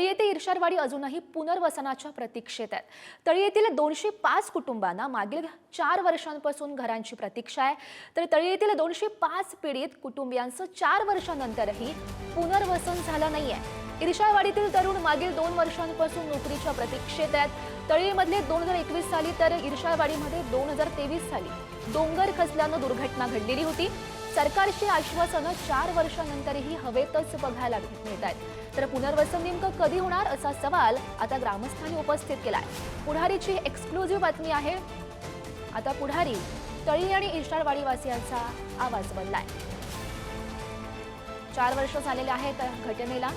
तळी येथे इर्शारवाडी अजूनही पुनर्वसनाच्या प्रतीक्षेत आहेत. तळी येथील दोनशे पाच कुटुंबांना मागील चार वर्षांपासून घरांची प्रतीक्षा आहे. तर तळी येथील दोनशे पाच पीडित कुटुंबियांचं चार वर्षानंतरही पुनर्वसन झालं नाहीये. इर्शारवाडीतील तरुण मागील दोन वर्षांपासून नोकरीच्या प्रतीक्षेत आहेत. तळीमधले दोन हजार एकवीस साली तर इर्शारवाडीमध्ये दोन हजार तेवीस साली डोंगर खचल्यानं दुर्घटना घडलेली होती. सरकारची आश्वासनं चार वर्षानंतरही हवेतच बघायला मिळत आहेत. तर पुनर्वसन नेमकं कधी होणार असा सवाल आता ग्रामस्थांनी उपस्थित केलाय. पुढारीची एक्सक्लुझिव्ह बातमी आहे. आता पुढारी तळी आणि इशाळवाडीवासियांचा आवाज बनलाय चार वर्ष झालेले आहेत घटनेला.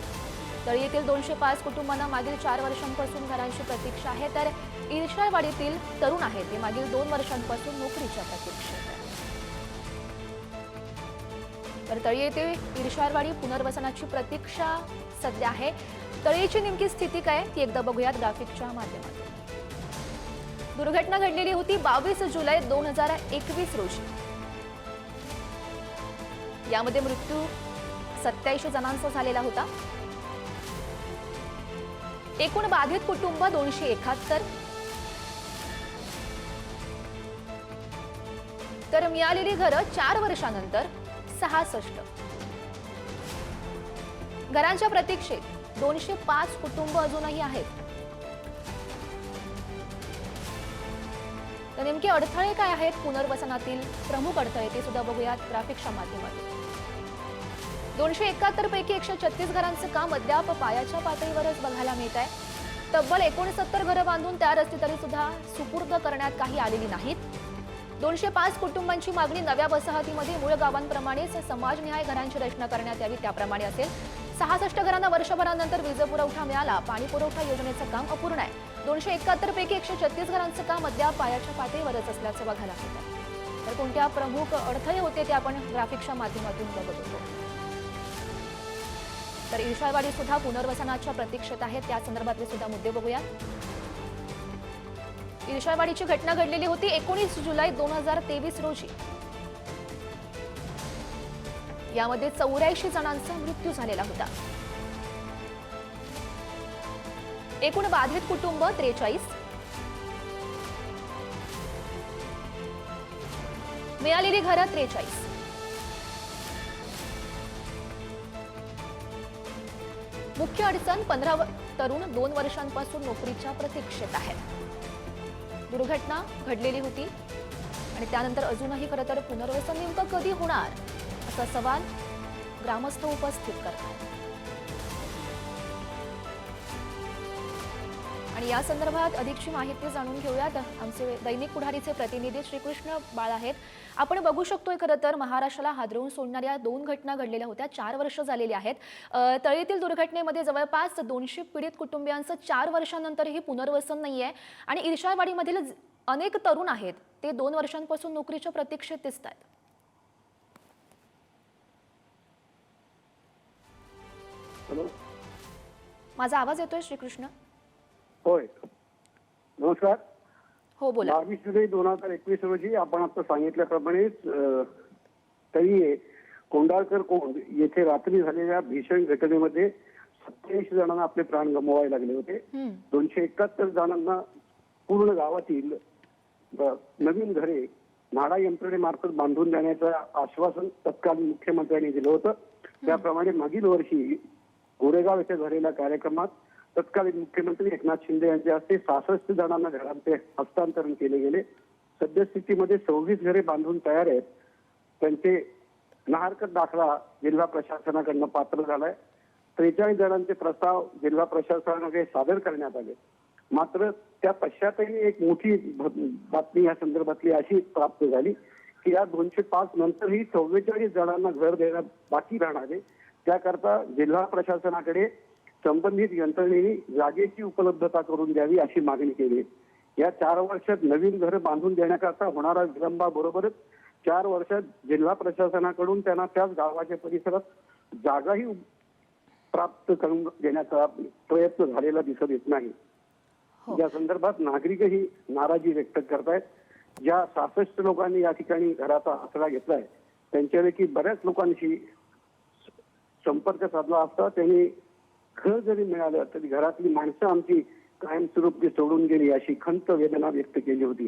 तळी येथील दोनशे पाच कुटुंबांना मागील चार वर्षांपासून घरांची प्रतीक्षा आहे. तर इर्शाळवाडीतील तरुण आहेत ते मागील दोन वर्षांपासून नोकरीच्या प्रतीक्षेत तर तळी येथे इर्शाळवाडी पुनर्वसनाची प्रतीक्षा सध्या आहे. तळीची नेमकी स्थिती काय ती एकदा बघूयात ग्राफिकच्या माध्यमातून. दुर्घटना घडलेली होती बावीस जुलै दोन हजार एकवीस रोजी. यामध्ये मृत्यू सत्याऐंशी जणांचा झालेला होता. एकूण बाधित कुटुंब दोनशे एकाहत्तर. तर मिळालेली घरं चार वर्षानंतर सहासष्ट घरांच्या प्रतीक्षेत दोनशे पाच कुटुंब अजूनही आहेत. तर नेमके अडथळे काय आहेत पुनर्वसनातील? प्रमुख अडथळे ते सुद्धा बघूयात ग्राफिक्सच्या माध्यमातून. दोनशे एकाहत्तर पैकी एकशे छत्तीस घरांचं काम अद्याप पायाच्या पातळीवरच बघायला मिळत आहे. तब्बल एकोणसत्तर घरं बांधून तयार असली तरी सुद्धा सुपूर्द करण्यात काही आलेली नाहीत. दोनशे पाच कुटुंबांची मागणी नव्या वसाहतीमध्ये मूळ गावांप्रमाणेच समाजनिहाय घरांची रचना करण्यात यावी त्याप्रमाणे असेल. सहासष्ट घरांना वर्षभरानंतर वीज पुरवठा मिळाला. पाणी पुरवठा योजनेचं काम अपूर्ण आहे. दोनशे एकाहत्तर पैकी एकशे छत्तीस घरांचं काम अद्याप पायाच्या पातळीवरच असल्याचं बघायला मिळतं. तर कोणत्या प्रमुख अडथळे होते ते आपण ग्राफिक्सच्या माध्यमातून बघत होतो. तर इर्शाळवाडी सुद्धा पुनर्वसनाच्या प्रतीक्षेत आहेत. त्या संदर्भातले सुद्धा मुद्दे बघूया. इर्शाळवाडीची घटना घडलेली होती एकोणीस जुलै दोन हजार तेवीस रोजी. यामध्ये चौऱ्याऐंशी जणांचा मृत्यू झालेला होता. एकूण बाधित कुटुंब त्रेचाळीस. मिळालेली घरं त्रेचाळीस. मुख्य अडचण पंधरा तरुण दोन वर्षांपासून नोकरीच्या प्रतीक्षेत आहेत. दुर्घटना घडलेली होती. आणि त्यानंतर अजूनही खरं तर पुनर्वसन नेमकं कधी होणार? असा सवाल ग्रामस्थ उपस्थित करतात. आणि या संदर्भात अधिकची माहिती जाणून घेऊयात. आमचे दैनिक पुढारीचे प्रतिनिधी श्रीकृष्ण बाळ आहेत. आपण बघू शकतोय खरं तर महाराष्ट्राला हादरवून सोडणाऱ्या दोन घटना घडलेल्या होत्या. चार वर्ष झालेली आहेत. तळीतील दुर्घटनेमध्ये जवळपास दोनशे पीडित कुटुंबियांचं चार वर्षानंतरही पुनर्वसन नाही आहे आणि इर्शाळवाडीमधील ज- अनेक तरुण आहेत. ते दोन वर्षांपासून नोकरीच्या प्रतीक्षेत दिसत आहेत माझा आवाज येतोय श्रीकृष्ण? होय. नमस्कार. हो बोला. बावीस जुलै दोन हजार एकवीस रोजी आपण आता सांगितल्याप्रमाणे तरी कोंडाळकर कोंड येथे रात्री झालेल्या भीषण घटनेमध्ये सत्याऐंशी जणांना आपले प्राण गमवावे लागले होते. दोनशे एकाहत्तर जणांना पूर्ण गावातील नवीन घरे म्हाडा यंत्रणेमार्फत बांधून देण्याचं आश्वासन तत्कालीन मुख्यमंत्र्यांनी दिलं होतं. त्याप्रमाणे मागील वर्षी गोरेगाव येथे झालेल्या कार्यक्रमात तत्कालीन मुख्यमंत्री एकनाथ शिंदे यांच्या हस्ते सहासष्ट जणांना घरांचे हस्तांतरण केले गेले. सद्यस्थितीमध्ये सव्वीस घरे बांधून तयार आहेत. त्यांचे नाहरकत दाखला जिल्हा प्रशासनाकडनं पात्र झालाय. त्रेचाळीस जणांचे प्रस्ताव जिल्हा प्रशासनाकडे सादर करण्यात आले. मात्र त्या पश्चातही एक मोठी बातमी या संदर्भातली अशी प्राप्त झाली की या दोनशे पाच नंतरही चव्वेचाळीस जणांना घर देण्यात बाकी राहणारे त्याकरता जिल्हा प्रशासनाकडे संबंधित यंत्रणेने जागेची उपलब्धता करून द्यावी अशी मागणी केली या चार वर्षात नवीन घर बांधून देण्याकरता होणारा विलंबाबरोबरच चार वर्षात जिल्हा प्रशासनाकडून त्यांना त्याच गावाच्या परिसरात जागाही प्राप्त करून देण्याचा प्रयत्न झालेला दिसत येत नाही हो. या संदर्भात नागरिकही नाराजी व्यक्त करतायत ज्या सहासष्ट लोकांनी या ठिकाणी घराचा आसरा घेतलाय त्यांच्यापैकी बऱ्याच लोकांशी संपर्क साधला असता त्यांनी घर जरी मिळालं तरी घरातली माणसं आमची कायमस्वरूपी सोडून गेली अशी खंत वेदना व्यक्त केली होती.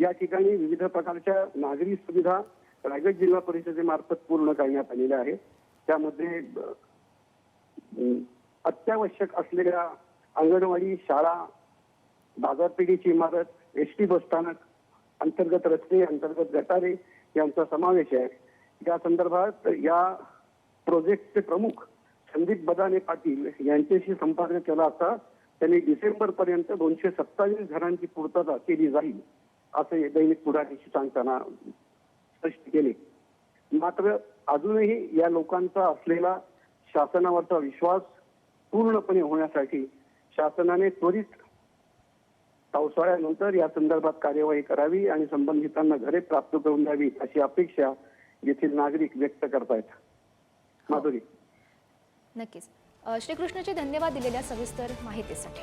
या ठिकाणी विविध प्रकारच्या नागरी सुविधा रायगड जिल्हा परिषदेमार्फत पूर्ण करण्यात आलेल्या आहेत. त्यामध्ये अत्यावश्यक असलेल्या अंगणवाडी शाळा बाजारपेठेची इमारत एस टी बसस्थानक अंतर्गत रस्ते अंतर्गत गटारे यांचा समावेश आहे. या संदर्भात या प्रोजेक्टचे प्रमुख संदीप बदाने पाटील यांच्याशी संपर्क केला असता त्यांनी डिसेंबर पर्यंत दोनशे सत्तावीस घरांची पूर्तता केली जाईल असे दैनिक पुढारीशी सांगताना स्पष्ट केले. मात्र अजूनही या लोकांचा असलेला शासनावरचा विश्वास पूर्णपणे होण्यासाठी शासनाने त्वरित पावसाळ्यानंतर या संदर्भात कार्यवाही करावी आणि संबंधितांना घरे प्राप्त करून द्यावी अशी अपेक्षा येथील नागरिक व्यक्त करतायत. माधुरी. नक्कीच. श्रीकृष्णाचे धन्यवाद दिलेल्या सविस्तर माहितीसाठी.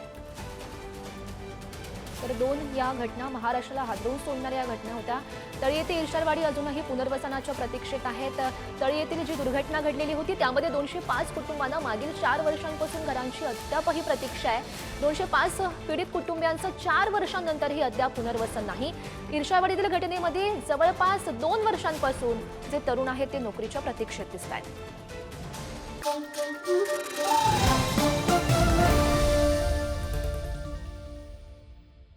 तर दोन या घटना महाराष्ट्राला हादरवून सोडणाऱ्या या घटना होत्या. तळी येथे इर्शारवाडी अजूनही पुनर्वसनाच्या प्रतीक्षेत आहेत. तळी येथील जी दुर्घटना घडलेली होती त्यामध्ये दोनशे पाच कुटुंबांना मागील चार वर्षांपासून घरांची अद्यापही प्रतीक्षा आहे. दोनशे पाच पीडित कुटुंबियांचं चार वर्षांनंतरही अद्याप पुनर्वसन नाही. इर्शावाडीतील घटनेमध्ये जवळपास दोन वर्षांपासून जे तरुण आहेत ते नोकरीच्या प्रतीक्षेत दिसत आहेत Música